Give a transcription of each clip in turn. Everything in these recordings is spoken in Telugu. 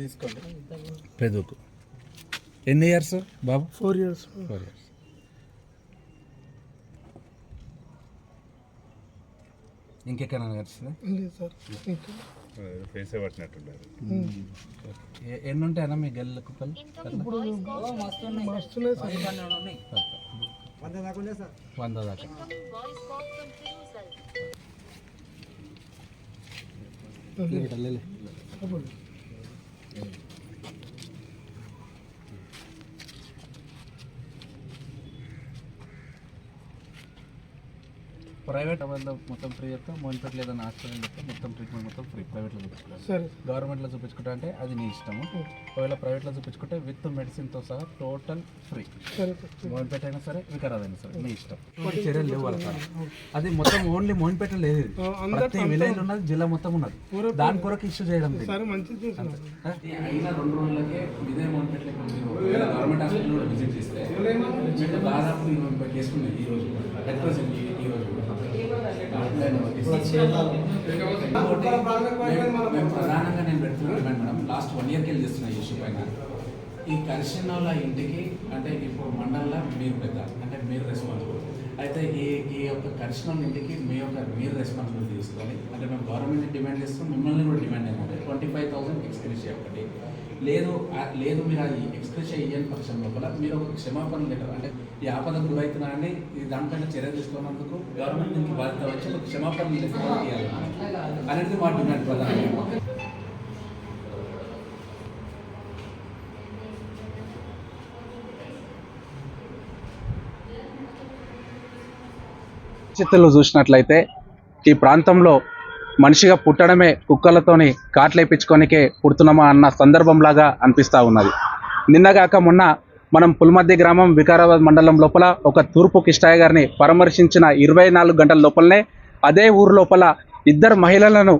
తీసుకోండి. పెదవుకు. ఎన్ని ఇయర్స్ బాబు? ఫోర్ ఇయర్స్ ఫోర్ ఇయర్స్ ఇంకెక్కడైనా కలిసిందా లేదు సార్. ఇంకా. ఫేసే పట్టినట్టుండదు. ఎ- ఎన్ని ఉంటాయన్నా మీ గెల్ల కుక్కలు మస్తున్నాయి సార్. వంద దాకా ప్రైవేట్ వాళ్ళు మొత్తం ఫ్రీ చెప్తాం మోనిపేట ఏదైనా హాస్పిటల్ చెప్తే మొత్తం ట్రీట్మెంట్ మొత్తం ఫ్రీ ప్రైవేట్లో చూపించుకోవాలి సరే. గవర్నమెంట్లో చూపించుకుంటా అంటే అది నీ ఇష్టము. ఒకవేళ ప్రైవేట్లో చూపించుకుంటే విత్ మెడిసిన్తో సహా టోటల్ ఫ్రీ మోహన్పేట అయినా సరే వికారాబాద్ అయినా సరే మీ ఇష్టం. చర్యలు లేవు వాళ్ళ అది మొత్తం ఓన్లీ మోహన్పేట లేదు. ప్రతి విలేజ్ ఉన్నది జిల్లా మొత్తం ఉన్నది. దాని కొరకు ఇష్యూ చేయడం అయిన రెండు రోజులకే ఇదే గవర్నమెంట్ హాస్పిటల్ కూడా విజిట్ చేస్తే దాదాపు ఈ రోజు అట్ ప్రెసెంట్ ఈ ఈ రోజు ఇంకోటి, మేము- మేము ప్రధానంగా నేను పెడుతున్నాను మేడం లాస్ట్ వన్ ఇయర్కి వెళ్ళి చేస్తున్న ఇష్యూ పైన. ఈ కరిషనోళ్ళ ఇంటికి అంటే ఇప్పుడు మండలంలో మీరు పెద్ద అంటే మీరు రెస్పాన్సిబుల్ అయితే ఈ ఈ యొక్క కరిషనోళ్ళ ఇంటికి మీ యొక్క మీరు రెస్పాన్సిబిలిటీ తీసుకొని అంటే మేము గవర్నమెంట్ డిమాండ్ చేస్తాం మిమ్మల్ని కూడా డిమాండ్ ఏంటంటే ట్వంటీ ఫైవ్ థౌసండ్ ఎక్స్క్రీషియా ఒకటి లేదు లేదు మీరు అది ఎక్స్క్రీషియా ఇయ్యని పక్షం లోపల మీరు ఒక క్షమాపణ లెటర్ అంటే ఈ ఆపదకు గురవుతున్నారని దానిపైన చర్య తీసుకున్నందుకు గవర్నమెంట్ దీనికి బాధ్యత వచ్చి ఒక క్షమాపణ లెటర్ అనేది మా డిమాండ్ ప్రధానంగా పరిస్థితులు చూసినట్లయితే ఈ ప్రాంతంలో మనిషిగా పుట్టడమే కుక్కలతోని కాట్లేపించుకొనికే పుడుతున్నామా అన్న సందర్భంలాగా అనిపిస్తూ ఉన్నది. నిన్నగాక మొన్న మనం పుల్మద్ది గ్రామం వికారాబాద్ మండలం లోపల ఒక తూర్పు కిష్టాయ గారిని పరామర్శించిన ఇరవై నాలుగు గంటల లోపలనే అదే ఊరు లోపల ఇద్దరు మహిళలను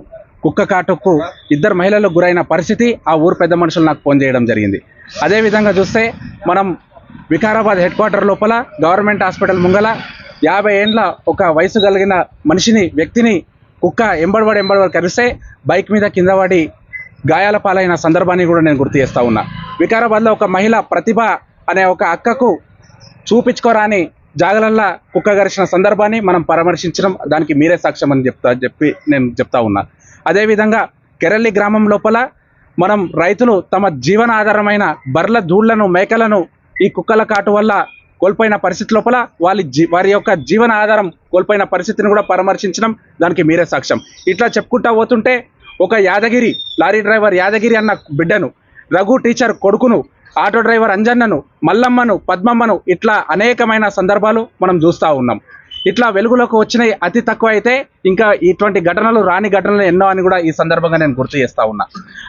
కుక్క కాటుకు ఇద్దరు మహిళలకు గురైన పరిస్థితి ఆ ఊరు పెద్ద మనుషులు నాకు ఫోన్ చేయడం జరిగింది. అదేవిధంగా చూస్తే మనం వికారాబాద్ హెడ్ క్వార్టర్ లోపల గవర్నమెంట్ హాస్పిటల్ ముంగల యాభై ఏండ్ల ఒక వయసు కలిగిన మనిషిని వ్యక్తిని కుక్క ఎంబడబడి ఎంబడబడి కరిస్తే బైక్ మీద కింద పడి గాయాల పాలైన సందర్భాన్ని కూడా నేను గుర్తు చేస్తా ఉన్నా. వికారాబాద్లో ఒక మహిళ ప్రతిభ అనే ఒక అక్కకు చూపించుకోరాని జాగలల్లా కుక్క గరిచిన సందర్భాన్ని మనం పరామర్శించడం దానికి మీరే సాక్ష్యం అని చెప్తా చెప్పి నేను చెప్తా ఉన్నా. అదేవిధంగా కెరల్లి గ్రామం లోపల మనం రైతులు తమ జీవనాధారమైన బర్ల ధూళ్ళను మేకలను ఈ కుక్కల కాటు వల్ల కోల్పోయిన పరిస్థితి లోపల వాళ్ళ జీ వారి యొక్క జీవన ఆధారం కోల్పోయిన పరిస్థితిని కూడా పరామర్శించడం దానికి మీరే సాక్ష్యం. ఇట్లా చెప్పుకుంటా పోతుంటే ఒక యాదగిరి లారీ డ్రైవర్ యాదగిరి అన్న బిడ్డను రఘు టీచర్ కొడుకును ఆటో డ్రైవర్ అంజన్నను మల్లమ్మను పద్మమ్మను ఇట్లా అనేకమైన సందర్భాలు మనం చూస్తూ ఉన్నాం. ఇట్లా వెలుగులోకి వచ్చినాయి అతి తక్కువ అయితే ఇంకా ఇటువంటి ఘటనలు రాని ఘటనలు ఎన్నో అని కూడా ఈ సందర్భంగా నేను గుర్తు చేస్తూ ఉన్నా.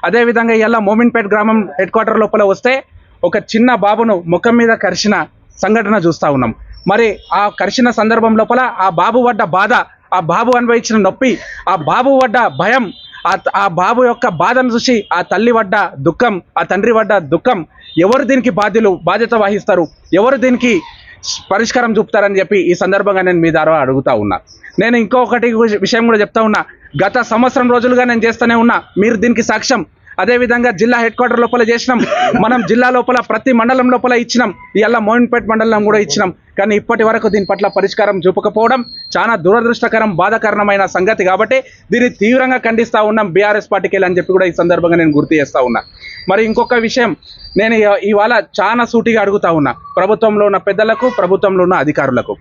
అదేవిధంగా ఇలా మోమిన్పేట్ గ్రామం హెడ్ క్వార్టర్ లోపల వస్తే ఒక చిన్న బాబును ముఖం మీద కరిచిన సంఘటన చూస్తా ఉన్నాం. మరి ఆ కరిచిన సందర్భం లోపల ఆ బాబు పడ్డ బాధ ఆ బాబు అనుభవించిన నొప్పి ఆ బాబు పడ్డ భయం ఆ ఆ బాబు యొక్క బాధను చూసి ఆ తల్లి పడ్డ దుఃఖం ఆ తండ్రి పడ్డ దుఃఖం ఎవరు దీనికి బాధ్యులు బాధ్యత వహిస్తారు? ఎవరు దీనికి పరిష్కారం చూపుతారని చెప్పి ఈ సందర్భంగా నేను మీ ద్వారా అడుగుతా ఉన్నా. నేను ఇంకొకటి విషయం కూడా చెప్తా ఉన్నా. గత సంవత్సరం రోజులుగా నేను చేస్తూనే ఉన్నా. మీరు దీనికి సాక్ష్యం. అదేవిధంగా జిల్లా హెడ్ క్వార్టర్ లోపల చేసినాం. మనం జిల్లా లోపల ప్రతి మండలం లోపల ఇచ్చినాం. ఇవాళ మోయిన్పేట్ మండలం కూడా ఇచ్చినాం. కానీ ఇప్పటి వరకు దీని పట్ల పరిష్కారం చూపకపోవడం చాలా దురదృష్టకరం బాధాకరమైన సంగతి కాబట్టి దీన్ని తీవ్రంగా ఖండిస్తా ఉన్నాం బీఆర్ఎస్ పార్టీకి అని చెప్పి కూడా ఈ సందర్భంగా నేను గుర్తు చేస్తా ఉన్నా. మరి ఇంకొక విషయం నేను ఇవాళ చాలా సూటిగా అడుగుతా ఉన్నా. ప్రభుత్వంలో ఉన్న పెద్దలకు ప్రభుత్వంలో ఉన్న అధికారులకు.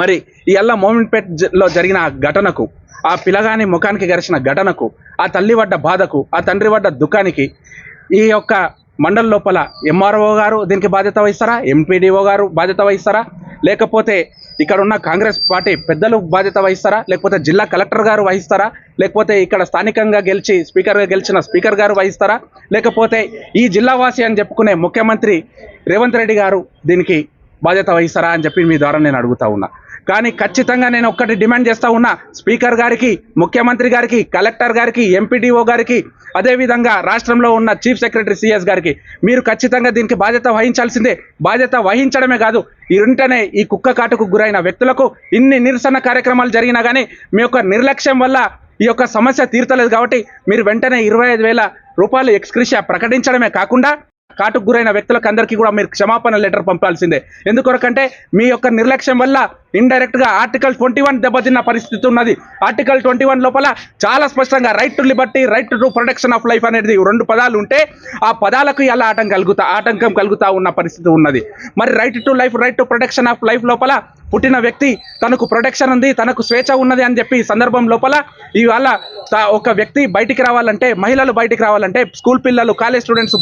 మరి ఇవాళ మోమిన్పేట్లో జరిగిన ఘటనకు ఆ పిల్లగాని ముఖానికి గరిచిన ఘటనకు ఆ తల్లి పడ్డ బాధకు ఆ తండ్రి పడ్డ దుఃఖానికి ఈ యొక్క మండలి లోపల ఎంఆర్ఓ గారు దీనికి బాధ్యత వహిస్తారా? ఎంపీడీఓ గారు బాధ్యత వహిస్తారా? లేకపోతే ఇక్కడ ఉన్న కాంగ్రెస్ పార్టీ పెద్దలు బాధ్యత వహిస్తారా? లేకపోతే జిల్లా కలెక్టర్ గారు వహిస్తారా? లేకపోతే ఇక్కడ స్థానికంగా గెలిచి స్పీకర్గా గెలిచిన స్పీకర్ గారు వహిస్తారా? లేకపోతే ఈ జిల్లా వాసి అని చెప్పుకునే ముఖ్యమంత్రి రేవంత్ రెడ్డి గారు దీనికి బాధ్యత వహిస్తారా అని చెప్పి మీ ద్వారా నేను అడుగుతా ఉన్నా. కానీ ఖచ్చితంగా నేను ఒక్కటి డిమాండ్ చేస్తా ఉన్నా స్పీకర్ గారికి ముఖ్యమంత్రి గారికి కలెక్టర్ గారికి ఎంపీడీఓ గారికి అదేవిధంగా రాష్ట్రంలో ఉన్న చీఫ్ సెక్రటరీ సిఎస్ గారికి మీరు ఖచ్చితంగా దీనికి బాధ్యత వహించాల్సిందే. బాధ్యత వహించడమే కాదు ఈ వెంటనే ఈ కుక్క కాటుకు గురైన వ్యక్తులకు ఇన్ని నిరసన కార్యక్రమాలు జరిగినా కానీ మీ యొక్క నిర్లక్ష్యం వల్ల ఈ యొక్క సమస్య తీర్చలేదు కాబట్టి మీరు వెంటనే ఇరవై ఐదు వేల రూపాయలు ఎక్స్క్రిషియా ప్రకటించడమే కాకుండా కాటుకు గురైన వ్యక్తులకు అందరికీ కూడా మీరు క్షమాపణ లెటర్ పంపాల్సిందే. ఎందుకొరకంటే మీ యొక్క నిర్లక్ష్యం వల్ల ఇండైరెక్ట్గా ఆర్టికల్ ట్వంటీ వన్ దెబ్బతిన్న పరిస్థితి ఉన్నది. ఆర్టికల్ ట్వంటీ వన్ లోపల చాలా స్పష్టంగా right to liberty right to protection of life అనేది రెండు పదాలు ఉంటే ఆ పదాలకు ఎలా ఆటం కలుగుతా ఆటంకం కలుగుతా ఉన్న పరిస్థితి ఉన్నది. మరి right to life right to protection of life లోపల పుట్టిన వ్యక్తి తనకు ప్రొటెక్షన్ ఉంది తనకు స్వేచ్ఛ ఉన్నది అని చెప్పి సందర్భం లోపల ఇవాళ త- ఒక వ్యక్తి బయటికి రావాలంటే మహిళలు బయటికి రావాలంటే స్కూల్ పిల్లలు కాలేజ్ స్టూడెంట్స్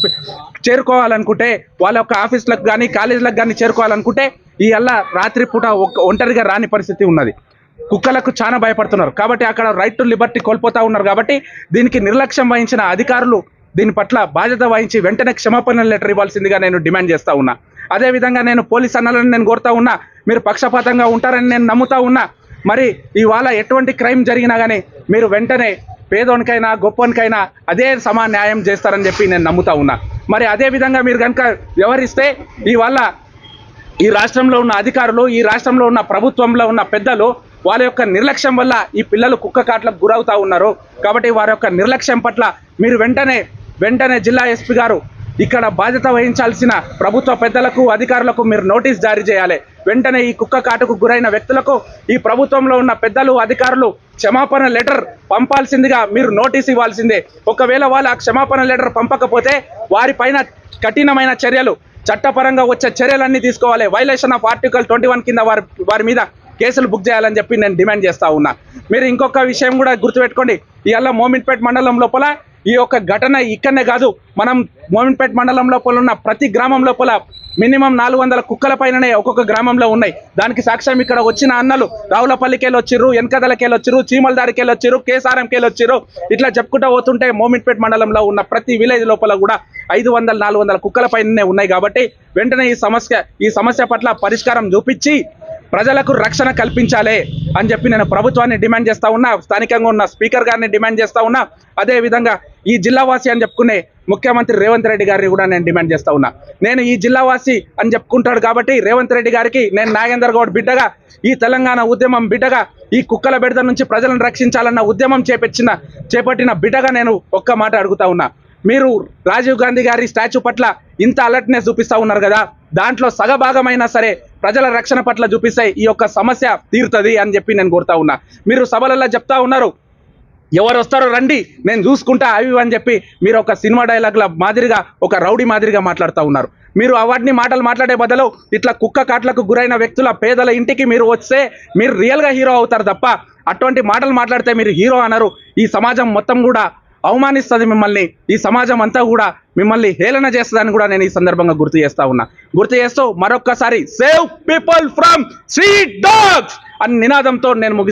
చేరుకోవాలనుకుంటే వాళ్ళ యొక్క ఆఫీస్లకు కానీ కాలేజీలకు కానీ చేరుకోవాలనుకుంటే ఈ అల్ల రాత్రి పూట ఒంటరిగా రాని పరిస్థితి ఉన్నది. కుక్కలకు చాలా భయపడుతున్నారు. కాబట్టి అక్కడ రైట్ టు లిబర్టీ కోల్పోతా ఉన్నారు కాబట్టి దీనికి నిర్లక్ష్యం వహించిన అధికారులు దీని పట్ల బాధ్యత వహించి వెంటనే క్షమాపణ లెటర్ ఇవ్వాల్సిందిగా నేను డిమాండ్ చేస్తూ ఉన్నా. అదేవిధంగా నేను పోలీస్ అన్నలను నేను కోరుతా ఉన్నా మీరు పక్షపాతంగా ఉంటారని నేను నమ్ముతా ఉన్నా. మరి ఇవాళ ఎటువంటి క్రైమ్ జరిగినా కానీ మీరు వెంటనే పేదోనికైనా గొప్పనికైనా అదే సమా న్యాయం చేస్తారని చెప్పి నేను నమ్ముతా ఉన్నా. మరి అదే విధంగా మీరు కనుక వ్యవహరిస్తే ఇవాళ ఈ రాష్ట్రంలో ఉన్న అధికారులు ఈ రాష్ట్రంలో ఉన్న ప్రభుత్వంలో ఉన్న పెద్దలు వాళ్ళ యొక్క నిర్లక్ష్యం వల్ల ఈ పిల్లలు కుక్క కాట్లకు గురవుతూ ఉన్నారు. కాబట్టి వారి యొక్క నిర్లక్ష్యం పట్ల మీరు వెంటనే వెంటనే జిల్లా ఎస్పీ గారు ఇక్కడ బాధ్యత వహించాల్సిన ప్రభుత్వ పెద్దలకు అధికారులకు మీరు నోటీస్ జారీ చేయాలి. వెంటనే ఈ కుక్క కాటుకు గురైన వ్యక్తులకు ఈ ప్రభుత్వంలో ఉన్న పెద్దలు అధికారులు క్షమాపణ లెటర్ పంపాల్సిందిగా మీరు నోటీస్ ఇవ్వాల్సిందే. ఒకవేళ వాళ్ళు ఆ క్షమాపణ లెటర్ పంపకపోతే వారిపైన కఠినమైన చర్యలు చట్టపరంగా వచ్చే చర్యలన్నీ తీసుకోవాలి. Violation of article twenty one కింద వారి వారి మీద కేసులు బుక్ చేయాలని చెప్పి నేను డిమాండ్ చేస్తా ఉన్నా. మీరు ఇంకొక విషయం కూడా గుర్తుపెట్టుకోండి. ఇవాళ మోమిన్పేట్ మండలం లోపల ఈ యొక్క ఘటన ఇక్కడనే కాదు మనం మోమిన్పేట్ మండలం లోపల ఉన్న ప్రతి గ్రామం లోపల మినిమం నాలుగు వందల కుక్కల పైననే ఒక్కొక్క గ్రామంలో ఉన్నాయి. దానికి సాక్ష్యం ఇక్కడ వచ్చిన అన్నలు రావులపల్లికి వచ్చిర్రు వెనకదలకి వచ్చిర్రు చీమలదారికి వచ్చిర్రు కేసారంకి వచ్చిర్రు. ఇట్లా చెప్పుకుంటూ పోతుంటే మోమిన్పేట్ మండలంలో ఉన్న ప్రతి విలేజ్ లోపల కూడా ఐదు వందల నాలుగు వందల కుక్కల పైననే ఉన్నాయి కాబట్టి వెంటనే ఈ సమస్య ఈ సమస్య పట్ల పరిష్కారం చూపించి ప్రజలకు రక్షణ కల్పించాలి అని చెప్పి నేను ప్రభుత్వాన్ని డిమాండ్ చేస్తా ఉన్నా స్థానికంగా ఉన్న స్పీకర్ గారిని డిమాండ్ చేస్తా ఉన్నా. అదే విధంగా ఈ జిల్లావాసి అని చెప్పుకునే ముఖ్యమంత్రి రేవంత్ రెడ్డి గారిని కూడా నేను డిమాండ్ చేస్తా ఉన్నా. నేను ఈ జిల్లావాసి అని చెప్పుకుంటాడు కాబట్టి రేవంత్ రెడ్డి గారికి నేను నాగేందర్ గౌడ్ బిడ్డగా ఈ తెలంగాణ ఉద్యమం బిడ్డగా ఈ కుక్కల బిడ్డ నుంచి ప్రజలను రక్షించాలన్న ఉద్యమం చేపట్టిన చేపట్టిన బిడ్డగా నేను ఒక్క మాట అడుగుతా ఉన్నా. మీరు రాజీవ్ గాంధీ గారి స్టాచ్యూ పట్ల ఇంత అలర్ట్నెస్ చూపిస్తా ఉన్నారు కదా దాంట్లో సగభాగమైనా సరే ప్రజల రక్షణ పట్ల చూపిస్తే ఈ యొక్క సమస్య తీరుతుంది అని చెప్పి నేను కోరుతా ఉన్నా. మీరు సభలలో చెప్తా ఉన్నారు ఎవరు వస్తారో రండి నేను చూసుకుంటా అవి అని చెప్పి మీరు ఒక సినిమా డైలాగ్ల మాదిరిగా ఒక రౌడీ మాదిరిగా మాట్లాడుతూ ఉన్నారు. మీరు అవన్నీ మాటలు మాట్లాడే బదులు ఇట్లా కుక్క కాట్లకు గురైన వ్యక్తుల పేదల ఇంటికి మీరు వస్తే మీరు రియల్గా హీరో అవుతారు తప్ప అటువంటి మాటలు మాట్లాడితే మీరు హీరో అన్నారు ఈ సమాజం మొత్తం కూడా అవమానిస్తుంది మిమ్మల్ని ఈ సమాజం అంతా కూడా మిమ్మల్ని హేళన చేస్తుందని కూడా నేను ఈ సందర్భంగా గుర్తు చేస్తా ఉన్నా. గుర్తు చేస్తూ మరొక్కసారి save people from street dogs అని నినాదంతో నేను ముగి